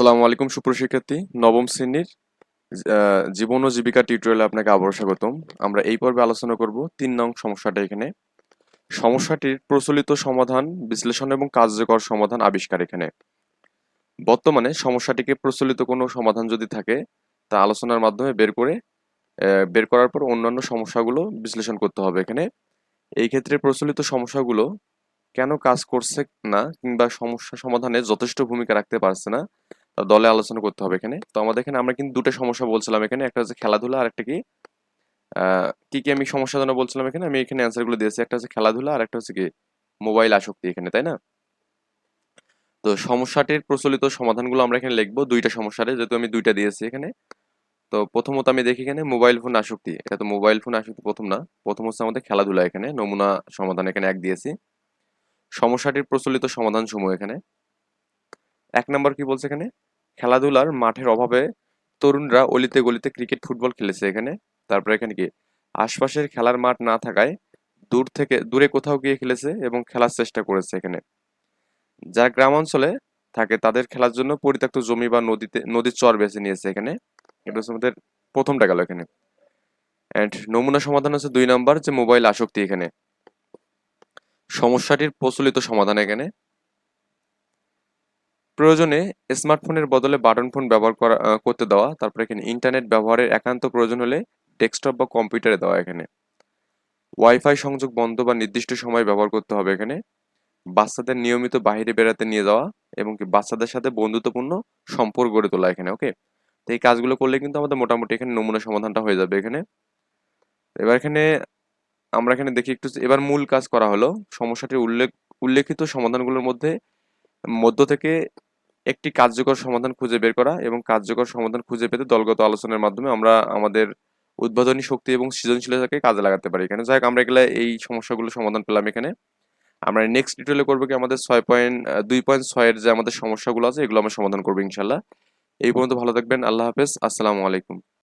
আসসালামু আলাইকুম সুপ্রশিক্ষার্থী নবম শ্রেণির জীবন ও জীবিকা টিউটোরিয়ালে আপনাকে আবারও স্বাগতম। আমরা এই পর্বে আলোচনা করব তিন নং সমস্যাটা এখানে। সমস্যাটির প্রচলিত সমাধান, বিশ্লেষণ এবং কার্যকর সমাধান আবিষ্কার এখানে। বর্তমানে সমস্যাটিকে প্রচলিত কোনো সমাধান যদি থাকে, তা আলোচনার মাধ্যমে বের করে বের করার পর অন্যান্য সমস্যাগুলো বিশ্লেষণ করতে হবে এখানে। এই ক্ষেত্রে প্রচলিত সমস্যাগুলো কেন কাজ করছে না কিংবা সমস্যা সমাধানে যথেষ্ট ভূমিকা রাখতে পারছে না দলে আলোচনা করতে হবে এখানে। তো আমাদের এখানে আমরা কিন্তু দুটো সমস্যা বলছিলাম এখানে। একটা হচ্ছে খেলাধুলা আর একটা কি কি কি আমি সমস্যা জানা বলছিলাম এখানে? আমি এখানে অ্যান্সারগুলো দিয়েছি। একটা হচ্ছে খেলাধুলা আর একটা হচ্ছে কি? মোবাইল আসক্তি এখানে, তাই না? তো সমস্যাটির প্রচলিত সমাধানগুলো আমরা এখানে লিখব দুইটা সমস্যার, যেহেতু আমি দুইটা দিয়েছি এখানে। তো প্রথমত আমি দেখি এখানে মোবাইল ফোন আসক্তি। এটা তো মোবাইল ফোন আসক্তি প্রথম না। প্রথম হচ্ছে আমাদের খেলাধুলা এখানে, নমুনা সমাধান এখানে এক দিয়েছি। সমস্যাটির প্রচলিত সমাধান সমূহ এখানে। এক নম্বর কি বলছে এখানে? খেলাধুলার মাঠের অভাবে তরুণরা অলিতে গলিতে ক্রিকেট, ফুটবল খেলেছে এখানে। তারপরে এখানে কি? আশপাশের খেলার মাঠ না থাকায় দূর থেকে, দূরে কোথাও গিয়ে খেলেছে এবং খেলার চেষ্টা করেছে এখানে। যারা গ্রাম অঞ্চলে থাকে, তাদের খেলার জন্য পরিত্যক্ত জমি বা নদীতে, নদীর চর বেছে নিয়েছে এখানে। এটা হচ্ছে আমাদের প্রথমটা গেল এখানে। অ্যান্ড নমুনা সমাধান হচ্ছে দুই নাম্বার যে মোবাইল আসক্তি এখানে। সমস্যাটির প্রচলিত সমাধান এখানে। প্রয়োজনে স্মার্টফোনের বদলে বাটন ফোন ব্যবহার করা করতে দেওয়া, তারপরে এখানে ইন্টারনেট ব্যবহারের একান্ত প্রয়োজন হলে ডেস্কটপ বা কম্পিউটারে দেওয়া এখানে। ওয়াইফাই সংযোগ বন্ধ বা নির্দিষ্ট সময় ব্যবহার করতে হবে এখানে। বাচ্চাদের নিয়মিত বাইরে বেড়াতে নিয়ে যাওয়া এবং কি বাচ্চাদের সাথে বন্ধুত্বপূর্ণ সম্পর্ক গড়ে তোলা এখানে, ওকে? তো এই কাজগুলো করলে কিন্তু আমাদের মোটামুটি এখানে নমুনা সমাধানটা হয়ে যাবে এখানে। এবার এখানে আমরা এখানে দেখি একটু, এবার মূল কাজ করা হলো। সমস্যাটির উল্লেখ, উল্লেখিত সমাধানগুলোর মধ্যে, মধ্য থেকে একটি কার্যকর সমাধান খুঁজে বের করা এবং কার্যকর সমাধান খুঁজে পেতে দলগত আলোচনার মাধ্যমে আমরা আমাদের উদ্বোধনী শক্তি এবং সৃজনশীলতাকে কাজে লাগাতে পারি এখানে। যাই হোক, আমরা এগুলো, এই সমস্যাগুলো সমাধান পেলাম এখানে। আমরা নেক্সট ডিটেলে করব কি আমাদের ছয় পয়েন্ট দুই পয়েন্ট ছয়ের যে আমাদের সমস্যাগুলো আছে, এগুলো আমরা সমাধান করব ইনশাল্লাহ। এই পর্যন্ত ভালো থাকবেন, আল্লাহ হাফেজ, আসসালামু আলাইকুম।